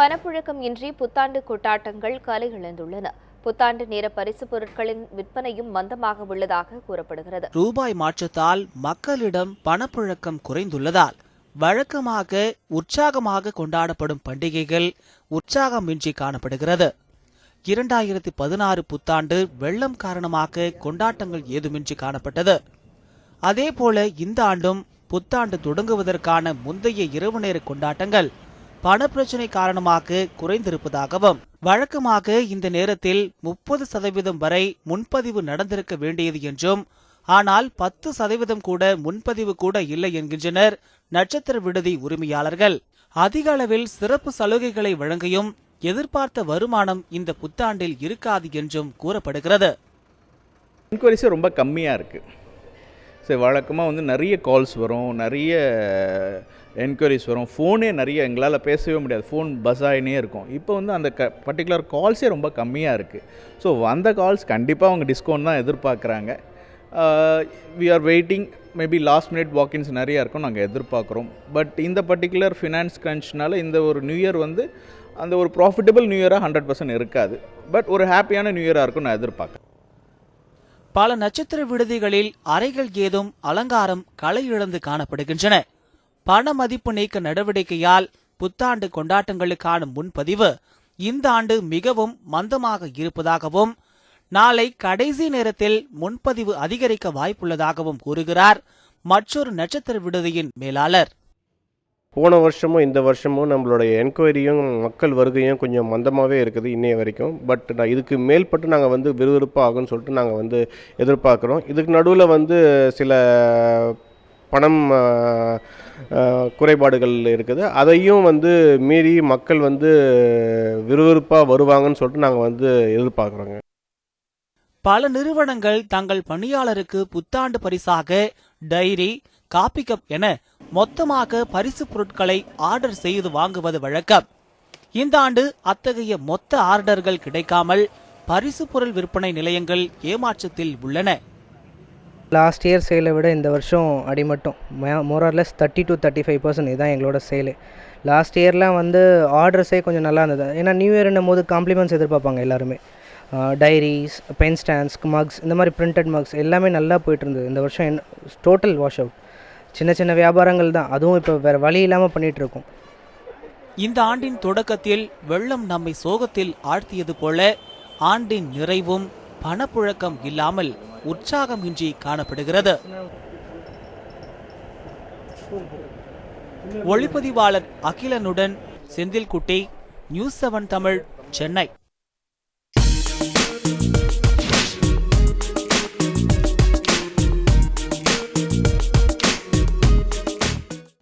பணப்புழக்கம் இன்றி புத்தாண்டு கொண்டாட்டங்கள் கலை இழந்துள்ளன புத்தாண்டு நேர பரிசு பொருட்களின் விற்பனையும் மந்தமாக உள்ளதாக கூறப்படுகிறது. ரூபாய் மாற்றத்தால் மக்களிடம் பணப்புழக்கம் குறைந்துள்ளதால் வழக்கமாக உற்சாகமாக கொண்டாடப்படும் பண்டிகைகள் உற்சாகமின்றி காணப்படுகிறது. இரண்டாயிரத்தி பதினாறு புத்தாண்டு வெள்ளம் காரணமாக கொண்டாட்டங்கள் ஏதுமின்றி காணப்பட்டது. அதேபோல இந்த ஆண்டும் புத்தாண்டு தொடங்குவதற்கான முந்தைய இரவு நேர கொண்டாட்டங்கள் பணப்பிரச்சனை காரணமாக குறைந்திருப்பதாகவும் வழக்கமாக இந்த நேரத்தில் முப்பது சதவீதம் வரை முன்பதிவு நடந்திருக்க வேண்டியது என்றும் ஆனால் பத்து சதவீதம் கூட முன்பதிவு கூட இல்லை என்கின்றனர் நட்சத்திர விடுதி உரிமையாளர்கள். அதிக அளவில் சிறப்பு சலுகைகளை வழங்கியும் எதிர்பார்த்த வருமானம் இந்த புத்தாண்டில் இருக்காது என்றும் கூறப்படுகிறது. என்கொயரிஸே ரொம்ப கம்மியாக இருக்குது சரி வழக்கமாக வந்து நிறைய கால்ஸ் வரும் நிறைய என்கொயரிஸ் வரும். ஃபோனே நிறைய எங்களால் பேசவே முடியாது. ஃபோன் பஸ் ஆகினே இருக்கும். இப்போ வந்து அந்த க பர்டிகுலர் கால்ஸே ரொம்ப கம்மியாக இருக்குது ஸோ வந்த கால்ஸ் கண்டிப்பாக அவங்க டிஸ்கவுண்ட் தான் எதிர்பார்க்குறாங்க. We are waiting maybe last minute walkins நிறையா இருக்கும் நாங்கள் எதிர்பார்க்குறோம். பட் இந்த பர்டிகுலர் ஃபினான்ஸ் கன்ஷனால இந்த ஒரு நியூ இயர் வந்து அந்த ஒரு ப்ராஃபிட்டபிள் நியூ இயராக ஹண்ட்ரட் பர்சன்ட் இருக்காது. பட் ஒரு ஹாப்பியான நியூ இயராக இருக்கும் நான் எதிர்பார்க்குறேன். பல நட்சத்திர விடுதிகளில் அறைகள் ஏதும் அலங்காரம் களை இழந்து காணப்படுகின்றன. பண மதிப்பு நீக்க நடவடிக்கையால் புத்தாண்டு கொண்டாட்டங்களுக்கான முன்பதிவு இந்த ஆண்டு மிகவும் மந்தமாக இருப்பதாகவும் நாளை கடைசி நேரத்தில் முன்பதிவு அதிகரிக்க வாய்ப்புள்ளதாகவும் கூறுகிறார் மற்றொரு நட்சத்திர விடுதியின் மேலாளர். போன வருஷமும் இந்த வருஷமும் நம்மளுடைய என்கொயரியும் மக்கள் வருகையும் கொஞ்சம் மந்தமாகவே இருக்குது இன்னைய வரைக்கும். பட் நான் இதுக்கு மேல்பட்டு நாங்கள் வந்து விறுவிறுப்பாக ஆகும்னு சொல்லிட்டு நாங்கள் வந்து எதிர்பார்க்குறோம். இதுக்கு நடுவில் வந்து சில பணம் குறைபாடுகள் இருக்குது. அதையும் வந்து மீறி மக்கள் வந்து விறுவிறுப்பாக வருவாங்கன்னு சொல்லிட்டு நாங்கள் வந்து எதிர்பார்க்குறோங்க. பல நிறுவனங்கள் தங்கள் பணியாளருக்கு புத்தாண்டு பரிசாக டைரி காபி கப் என மொத்தமாக பரிசு பொருட்களை ஆர்டர் செய்து வாங்குவது வழக்கம். இந்த ஆண்டு அத்தகைய மொத்த ஆர்டர்கள் கிடைக்காமல் பரிசு பொருள் விற்பனை நிலையங்கள் ஏமாற்றத்தில் உள்ளன. லாஸ்ட் இயர் சேலை விட இந்த வருஷம் அடிமட்டும். More or less thirty to thirty five percent இதுதான் எங்களோட சேலு லாஸ்ட் இயர்லாம் வந்து ஆர்டர்ஸே கொஞ்சம் நல்லா இருந்தது. ஏன்னா நியூ இயர்னும் போது காம்ப்ளிமெண்ட்ஸ் எதிர்பார்ப்பாங்க எல்லாருமே. டைரிஸ் பென் ஸ்டாண்ட்ஸ் மக்ஸ் இந்த மாதிரி பிரிண்டட் மக்ஸ் எல்லாமே நல்லா போயிட்டு இருந்தது. இந்த வருஷம் என் டோட்டல் வாஷ் அவுட் சின்ன சின்ன வியாபாரங்கள் தான். அதுவும் இப்போ வேறு வழி இல்லாமல் பண்ணிகிட்டு இருக்கோம் இந்த ஆண்டின் தொடக்கத்தில் வெள்ளம் நம்மை சோகத்தில் ஆழ்த்தியது போல ஆண்டின் நிறைவும் பணப்புழக்கம் இல்லாமல் உற்சாகமின்றி காணப்படுகிறது. ஒளிப்பதிவாளர் அகிலனுடன் செந்தில்குட்டி நியூஸ் செவன் தமிழ் சென்னை.